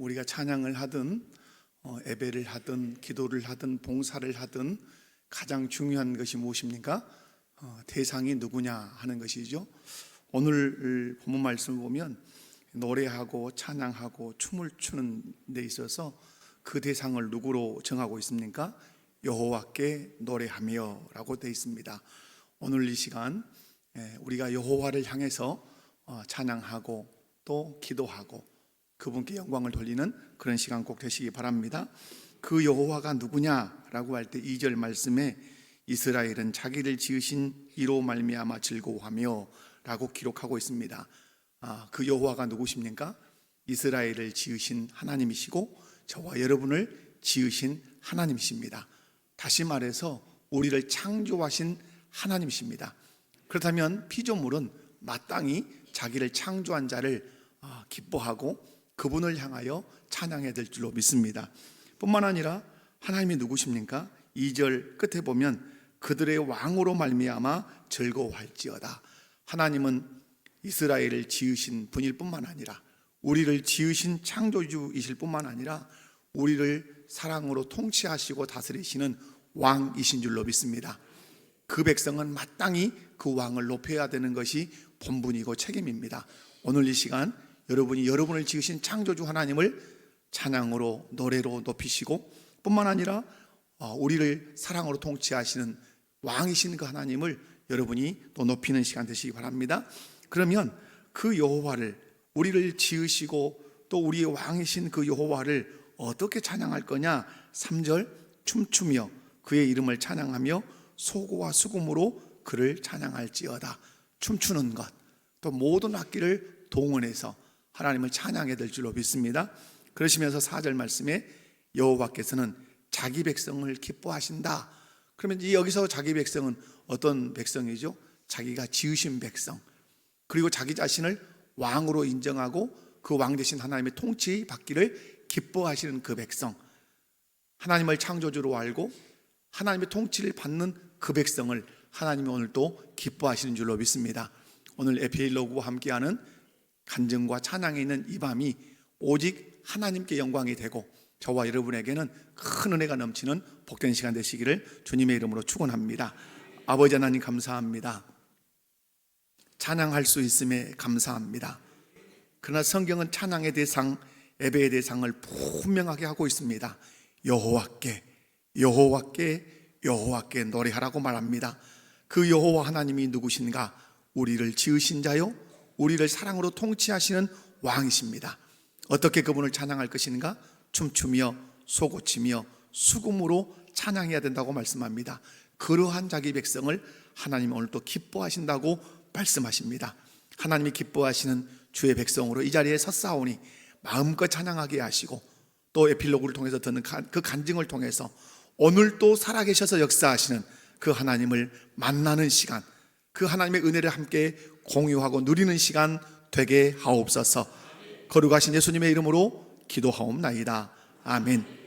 우리가 찬양을 하든 어, 예배를 하든 기도를 하든 봉사를 하든 가장 중요한 것이 무엇입니까? 어, 대상이 누구냐 하는 것이죠. 오늘 본문 말씀을 보면 노래하고 찬양하고 춤을 추는 데 있어서 그 대상을 누구로 정하고 있습니까? 여호와께 노래하며라고 되어 있습니다. 오늘 이 시간 예, 우리가 여호와를 향해서 어, 찬양하고 또 기도하고 그분께 영광을 돌리는 그런 시간 꼭 되시기 바랍니다. 그 여호와가 누구냐라고 할 때 2절 말씀에 이스라엘은 자기를 지으신 이로 말미암아 즐거워하며라고 기록하고 있습니다. 아, 그 여호와가 누구십니까? 이스라엘을 지으신 하나님이시고 저와 여러분을 지으신 하나님이십니다. 다시 말해서 우리를 창조하신 하나님이십니다. 그렇다면 피조물은 마땅히 자기를 창조한 자를 아, 기뻐하고 그분을 향하여 찬양해야 될 줄로 믿습니다. 뿐만 아니라 하나님이 누구십니까? 2절 끝에 보면 그들의 왕으로 말미암아 즐거워할지어다. 하나님은 이스라엘을 지으신 분일 뿐만 아니라 우리를 지으신 창조주이실 뿐만 아니라 우리를 사랑으로 통치하시고 다스리시는 왕이신 줄로 믿습니다. 그 백성은 마땅히 그 왕을 높여야 되는 것이 본분이고 책임입니다. 오늘 이 시간 여러분이 여러분을 지으신 창조주 하나님을 찬양으로 노래로 높이시고 뿐만 아니라 어, 우리를 사랑으로 통치하시는 왕이신 그 하나님을 여러분이 또 높이는 시간 되시기 바랍니다. 그러면 그 여호와를 우리를 지으시고 또 우리의 왕이신 그 여호와를 어떻게 찬양할 거냐? 3절 춤추며 그의 이름을 찬양하며 소고와 수금으로 그를 찬양할지어다. 춤추는 것, 또 모든 악기를 동원해서 하나님을 찬양해야 될 줄로 믿습니다. 그러시면서 4절 말씀에 여호와께서는 자기 백성을 기뻐하신다. 그러면 이 여기서 자기 백성은 어떤 백성이죠? 자기가 지으신 백성. 그리고 자기 자신을 왕으로 인정하고 그 왕 대신 하나님의 통치 받기를 기뻐하시는 그 백성. 하나님을 창조주로 알고 하나님의 통치를 받는 그 백성을 하나님이 오늘 또 기뻐하시는 줄로 믿습니다. 오늘 에피일로그와 함께하는 간증과 찬양에 있는 이 밤이 오직 하나님께 영광이 되고 저와 여러분에게는 큰 은혜가 넘치는 복된 시간 되시기를 주님의 이름으로 축원합니다. 아버지 하나님 감사합니다. 찬양할 수 있음에 감사합니다. 그러나 성경은 찬양의 대상, 예배의 대상을 분명하게 하고 있습니다. 여호와께, 여호와께, 여호와께 노래하라고 말합니다. 그 여호와 하나님이 누구신가? 우리를 지으신 자요, 우리를 사랑으로 통치하시는 왕이십니다. 어떻게 그분을 찬양할 것인가? 춤추며 소고치며 수금으로 찬양해야 된다고 말씀합니다. 그러한 자기 백성을 하나님 오늘 또 기뻐하신다고 말씀하십니다. 하나님이 기뻐하시는 주의 백성으로 이 자리에 섰사오니 마음껏 찬양하게 하시고 또 에필로그를 통해서 듣는 그 간증을 통해서 오늘 또 살아계셔서 역사하시는 그 하나님을 만나는 시간, 그 하나님의 은혜를 함께 공유하고 누리는 시간 되게 하옵소서. 거룩하신 예수님의 이름으로 기도하옵나이다. 아멘.